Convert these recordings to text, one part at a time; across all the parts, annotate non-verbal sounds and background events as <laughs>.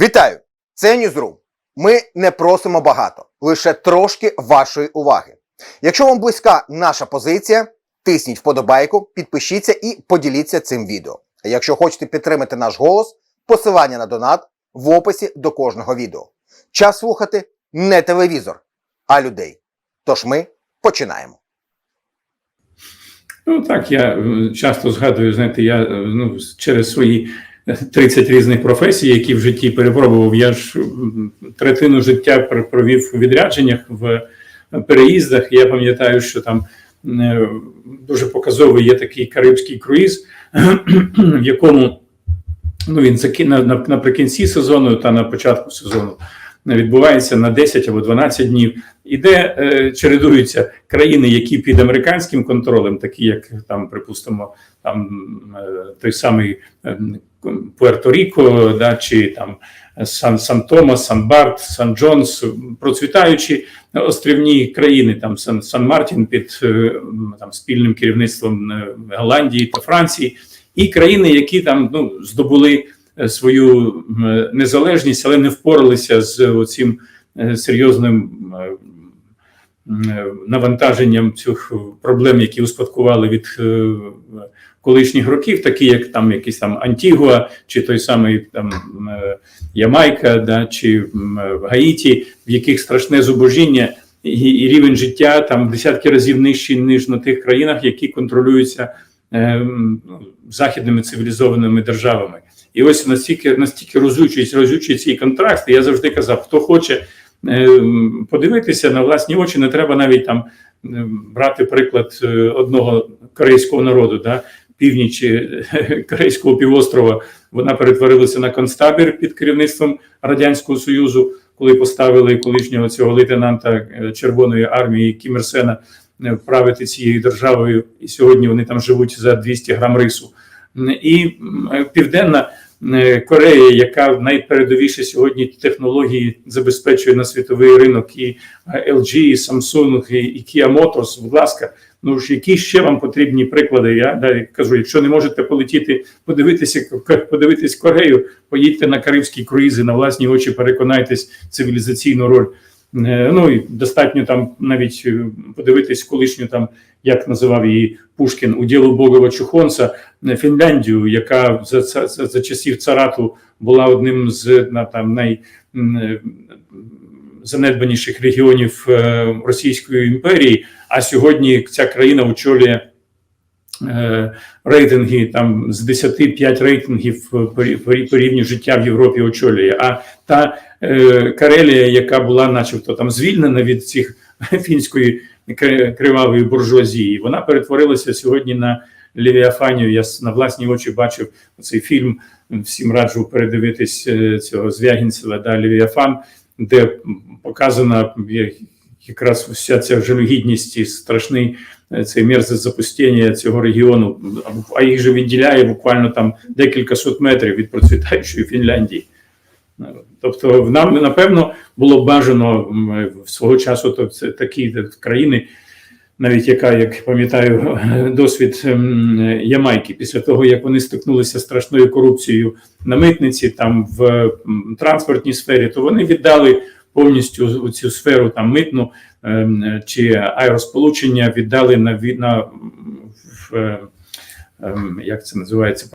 Вітаю! Це Ньюзрум. Ми не просимо багато, лише трошки вашої уваги. Якщо вам близька наша позиція, тисніть вподобайку, підпишіться і поділіться цим відео. А якщо хочете підтримати наш голос, посилання на донат в описі до кожного відео. Час слухати не телевізор, а людей. Тож ми починаємо. Ну так, я е, часто згадую, знаєте, я е, ну, через свої 30 різних професій, які в житті перепробував, я ж третину життя провів у відрядженнях в переїздах. Я пам'ятаю, що там е, дуже показовий є такий карибський круїз, в якому ну, він наприкінці сезону та на початку сезону відбувається на 10 або 12 днів, і де е, чередуються країни, які під американським контролем, такі як там, припустимо, там е, той самий е, Пуерто-Ріко, да, чи там Сан Сан Томас, Сан Барт, Сан Джонс, процвітаючі острівні країни, там Сан Сан Мартін під е, там спільним керівництвом е, Голландії та Франції, і країни, які там ну здобули е, свою незалежність, але не впоралися з цим серйозним навантаженням цих проблем, які успадкували від колишніх років, такі як там якийсь там Антігуа, чи той самий там е, Ямайка, да, чи е, Гаїті, в яких страшне зубожіння і, і рівень життя там в десятки разів нижчий ніж на тих країнах, які контролюються е, ну, західними цивілізованими державами. І ось настільки настільки розучується розучує цей контракт. Я завжди казав, хто хоче е, подивитися на власні очі, не треба навіть там брати приклад одного корейського народу, да, північі е, Корейського півострова. Вона перетворилася на концтабір під керівництвом Радянського Союзу, коли поставили колишнього цього лейтенанта е, Червоної армії Кім Ір Сена е, правити цією державою, і сьогодні вони там живуть за 200 грам рису. І південна Корея, яка найпередовіше сьогодні технології забезпечує на світовий ринок, і LG, і Samsung, і Kia Motors, будь ласка, ну ж які ще вам потрібні приклади? Я далі кажу, якщо не можете полетіти, подивитися подивитись Корею, поїдьте на карибські круїзи, на власні очі переконайтесь цивілізаційну роль. Е, Ну і достатньо там навіть е, подивитись колишню там, як називав її Пушкін, уділу Богова Чухонца, е, Фінляндію, яка за, за, за, часів царату була одним з на, там, най, занедбаніших регіонів е, Російської імперії, а сьогодні ця країна очолює е, рейтинги там з 10 5 рейтингів по, по, рівню життя в Європі очолює. А та е, Карелія, яка була, начебто, там звільнена від цих <laughs> фінської кривавої буржуазії, вона перетворилася сьогодні на Левіафанію. Я на власні очі бачив цей фільм. Всім раджу передивитись е, цього Звягінцева да, Левіафан, де показана якраз вся ця жалюгідність і страшний е, цей мерзость запустіння цього регіону, а їх же відділяє буквально там декілька сот метрів від процвітаючої Фінляндії. Тобто, нам напевно було бажано свого часу то це такі країни, навіть яка, як пам'ятаю, <laughs> досвід Ямайки, після того як вони стикнулися з страшною корупцією на митниці, там в транспортній сфері, то вони віддали повністю цю сферу там митну ем, чи аеросполучення, віддали на на в, ем, як це називається,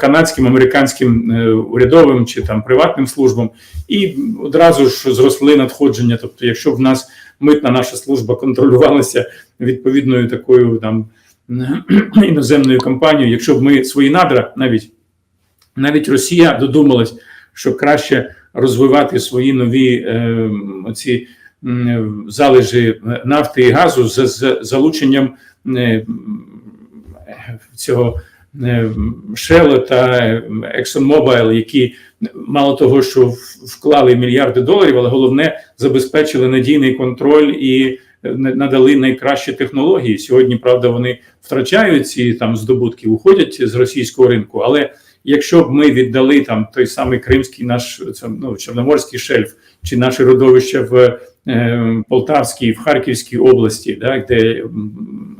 канадським, американським е, урядовим чи там приватним службам, і одразу ж зросли надходження. Тобто, якщо в нас митна наша служба контролювалася відповідною такою там <clears throat> іноземною компанією, якщо б ми свої надра, навіть навіть Росія додумалась, що краще розвивати свої нові е, оці м, залежі нафти і газу з, з залученням е, цього е, Shell та ExxonMobil, які мало того, що вклали мільярди доларів, але головне забезпечили надійний контроль і е, надали найкращі технології. Сьогодні, правда, вони втрачають ці там здобутки, уходять з російського ринку. Але якщо б ми віддали там той самий кримський наш ну, чорноморський шельф чи наші родовища в е, Полтавській, в Харківській області, да, де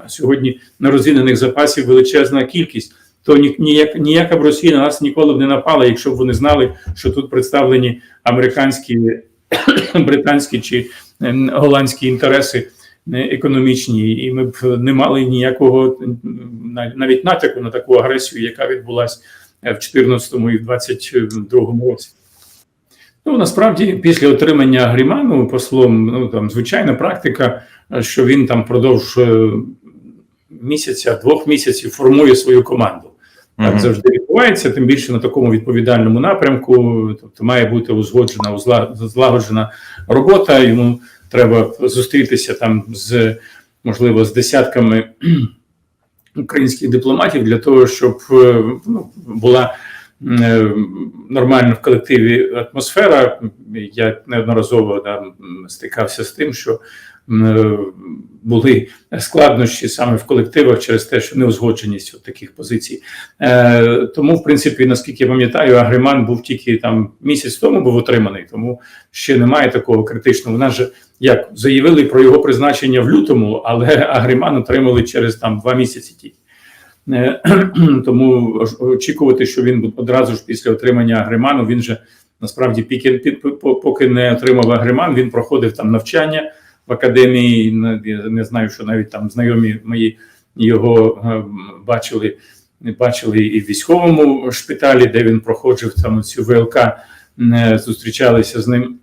сьогодні нерозвинених запасів величезна кількість. то ніяк, ніяка б Росія на нас ніколи б не напала, якщо б вони знали, що тут представлені американські, <coughs> британські чи е, голландські інтереси е, економічні, і ми б не мали ніякого навіть натяку на таку агресію, яка відбулася в 2014 і в 2022 році. Ну, насправді, після отримання Гріману послом, ну там звичайна практика, е, що він там впродовж е, місяця, двох місяців формує свою команду. Так Мгм. завжди відбувається, тим більше на такому відповідальному напрямку. Тобто має бути узгоджена, злагоджена робота. Йому треба зустрітися там з можливо з десятками <clears throat> українських дипломатів для того, щоб е, ну, була е, нормальна в колективі атмосфера. Я неодноразово да, м, стикався з тим, що були складнощі саме в колективах через те, що неузгодженість от таких позицій. Е, тому, в принципі, наскільки я пам'ятаю, Агриман був тільки там місяць тому був отриманий, тому ще немає такого критичного. У нас як заявили про його призначення в лютому, але Агриман отримали через там два місяці тільки. Е, <clears throat> Тому очікувати, що він одразу ж після отримання Агриману, він же насправді поки не отримав Агриман, він проходив там навчання в академії. Я не знаю, що навіть там знайомі мої його е, бачили, бачили і в військовому шпиталі, де він проходив там цю ВЛК, е, зустрічалися з ним.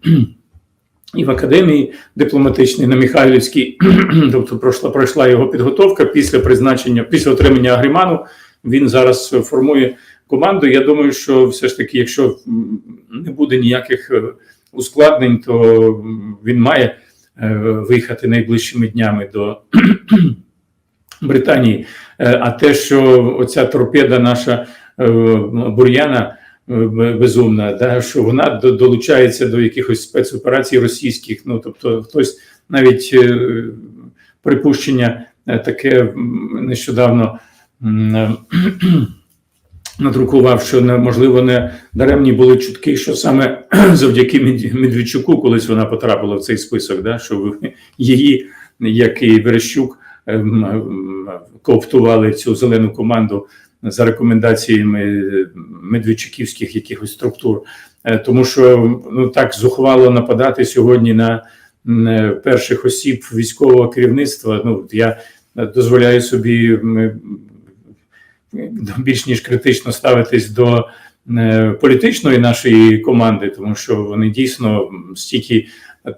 І в академії дипломатичній на Михайлівській, <clears throat> тобто пройшла пройшла його підготовка після призначення, після отримання Агріману. Він зараз формує команду. Я думаю, що все ж таки, якщо не буде ніяких е, ускладнень, то він має виїхати найближчими днями до <clears throat> Британії. Е, А те, що оця торпеда наша е, бур'яна е, безумна, да, що вона долучається до якихось спецоперацій російських. Ну тобто, хтось навіть е, припущення е, таке нещодавно е, <clears throat> надрукував, що можливо не даремні були чутки, що саме <clears throat> завдяки Медведчуку, колись вона потрапила в цей список, да, що <laughs> її, як і Верещук, ем, ем, кооптували цю зелену команду за рекомендаціями медведчуківських якихось структур, Е, тому що ну так зухвало нападати сьогодні на е, перших осіб військового керівництва. Ну я дозволяю собі більш ніж критично ставитись до е, політичної нашої команди, тому що вони дійсно стільки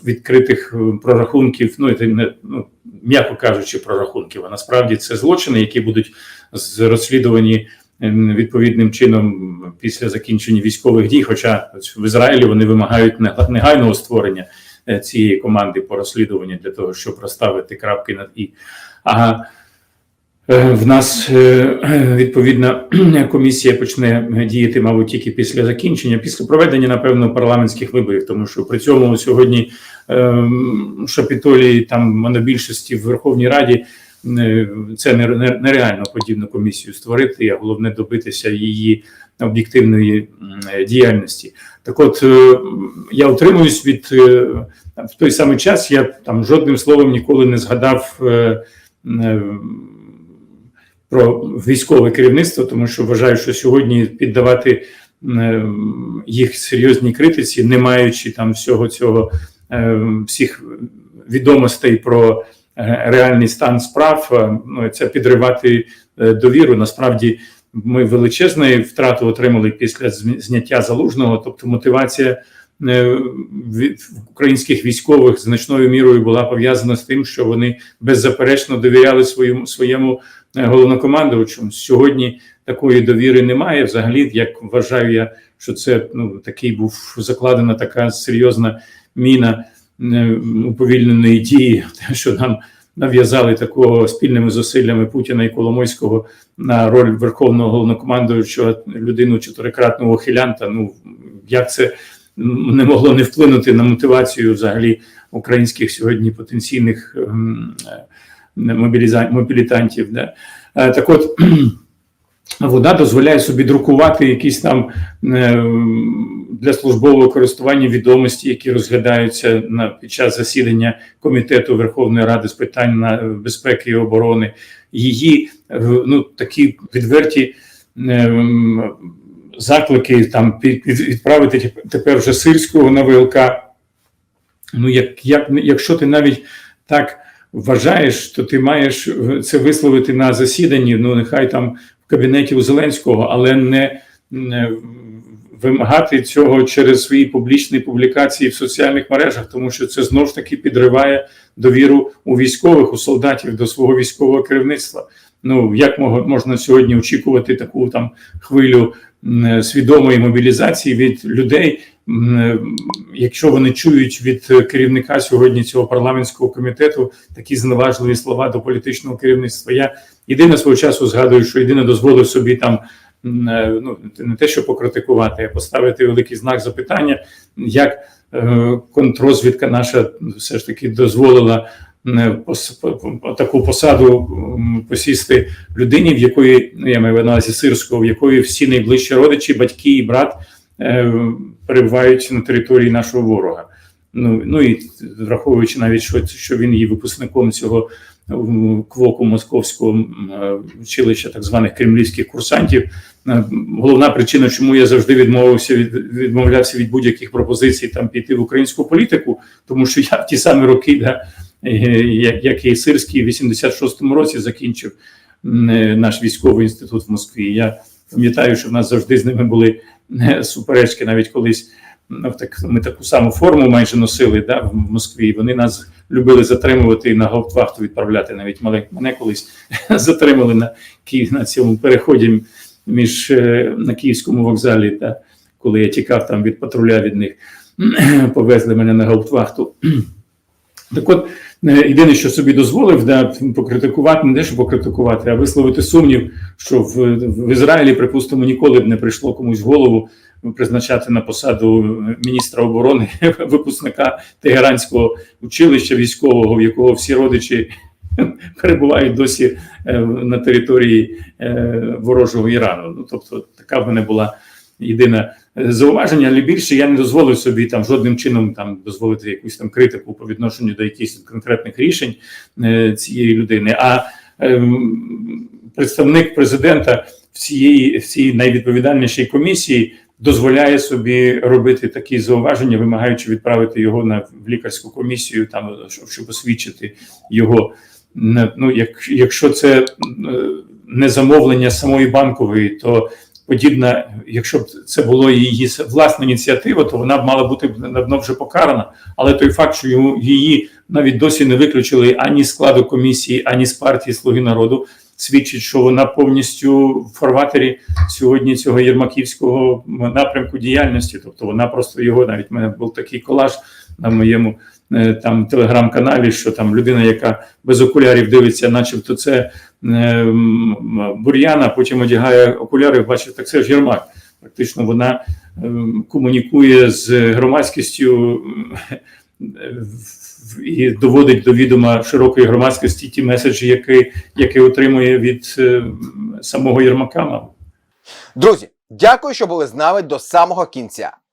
відкритих е, прорахунків, ну це не ну м'яко кажучи, прорахунків. А насправді це злочини, які будуть розслідувані відповідним чином після закінчення військових дій. Хоча в Ізраїлі вони вимагають негайного створення е, цієї команди по розслідуванню для того, щоб розставити крапки над і. А е, в нас е, відповідна комісія почне діяти, мабуть, тільки після закінчення, після проведення, напевно, парламентських виборів, тому що при цьому сьогодні ем, Шапітолій там монобільшості в Верховній Раді е, це не- не- нереально подібну комісію створити, а головне добитися її об'єктивної е, діяльності. Так, от е, я утримуюсь від е, в той самий час. Я там жодним словом ніколи не згадав. Про військове керівництво, тому що вважаю, що сьогодні піддавати е, їх серйозній критиці, не маючи там всього цього е, всіх відомостей про е, реальний стан справ, е, ну це підривати е, довіру. Насправді ми величезної втрату отримали після зняття залужного, тобто мотивація. українських військових значною мірою була пов'язана з тим, що вони беззаперечно довіряли своєму своєму е, головнокомандувачу. Сьогодні такої довіри немає. Взагалі, як вважаю я, що це ну такий був закладена така серйозна міна е, уповільненої дії, <laughs> що нам нав'язали такого спільними зусиллями Путіна і Коломойського на роль верховного головнокомандуючого людину чотирикратного ухилянта. Ну як це не могло не вплинути на мотивацію взагалі українських сьогодні потенційних ем, мобілітантів. Да? Е, Так от <clears throat> вода дозволяє собі друкувати якісь там е, для службового користування відомості, які розглядаються на під час засідання комітету Верховної Ради з питань безпеки і оборони. Її е, ну такі відверті заклики там відправити тепер вже сирського на ВЛК. Ну, як, як, якщо ти навіть так вважаєш, то ти маєш це висловити на засіданні, ну нехай там в кабінеті у Зеленського, але не, вимагати цього через свої публічні публікації в соціальних мережах, тому що це знов ж таки підриває довіру у військових, у солдатів до свого військового керівництва. Ну як можна сьогодні очікувати таку там хвилю свідомої мобілізації від людей, якщо вони чують від керівника сьогодні цього парламентського комітету такі зневажливі слова до політичного керівництва. Я єдине свого часу згадую, що єдине дозволив собі там е, ну не те, що покритикувати, а поставити великий знак запитання, як е, контррозвідка наша все ж таки дозволила е, таку посаду посісти людині, в якої ну я маю на увазі сирського, в якої всі найближчі родичі, батьки і брат е, перебувають на території нашого ворога. Ну, ну і враховуючи навіть, що, що він є випускником цього квоку московського е, училища так званих кремлівських курсантів. Е, Головна причина, чому я завжди відмовився від відмовлявся від будь-яких пропозицій там піти в українську політику, тому що я в ті самі роки, да, е, як, і Сирський, в 86-му році закінчив наш військовий інститут в Москві. Я пам'ятаю, що в нас завжди з ними були е, суперечки, навіть колись ну, так, ми таку саму форму майже носили да, в Москві. Вони нас любили затримувати і на гауптвахту відправляти. Навіть мене, колись <laughs> затримали на Київ на цьому переході між е, на київському вокзалі, та коли я тікав там від патруля від них, <clears throat> повезли мене на гауптвахту. <clears throat> Так от, єдине, що собі дозволив, да, покритикувати, не те, що покритикувати, а висловити сумнів, що в, в Ізраїлі, припустимо, ніколи б не прийшло комусь в голову призначати на посаду міністра оборони <laughs> випускника Тегеранського училища військового, в якого всі родичі <laughs> перебувають досі е, на території е, ворожого Ірану. Ну, тобто, така в мене була єдина е, зауваження, але більше я не дозволив собі там жодним чином там дозволити якусь там критику по відношенню до якихось конкретних рішень е, цієї людини. А ем, представник президента в цієї в цій найвідповідальнішій комісії дозволяє собі робити такі зауваження, вимагаючи відправити його на в лікарську комісію, там щоб, щоб освідчити його. Ну, як, якщо це е, не замовлення самої банкової, то подібна, якщо б це було її власна ініціатива, то вона б мала бути давно вже покарана. Але той факт, що її навіть досі не виключили ані з складу комісії, ані з партії Слуги народу, свідчить, що вона повністю в фарватері сьогодні цього єрмаківського напрямку діяльності. Тобто вона просто його навіть в мене був такий колаж на моєму там телеграм-каналі, що там людина, яка без окулярів дивиться, начебто це е, бур'яна, потім одягає окуляри, бачить, так це ж Єрмак. Практично вона ем, комунікує з громадськістю і доводить до відома широкої громадськості ті меседжі, які, які отримує від е, самого Єрмака. Друзі, дякую, що були з нами до самого кінця.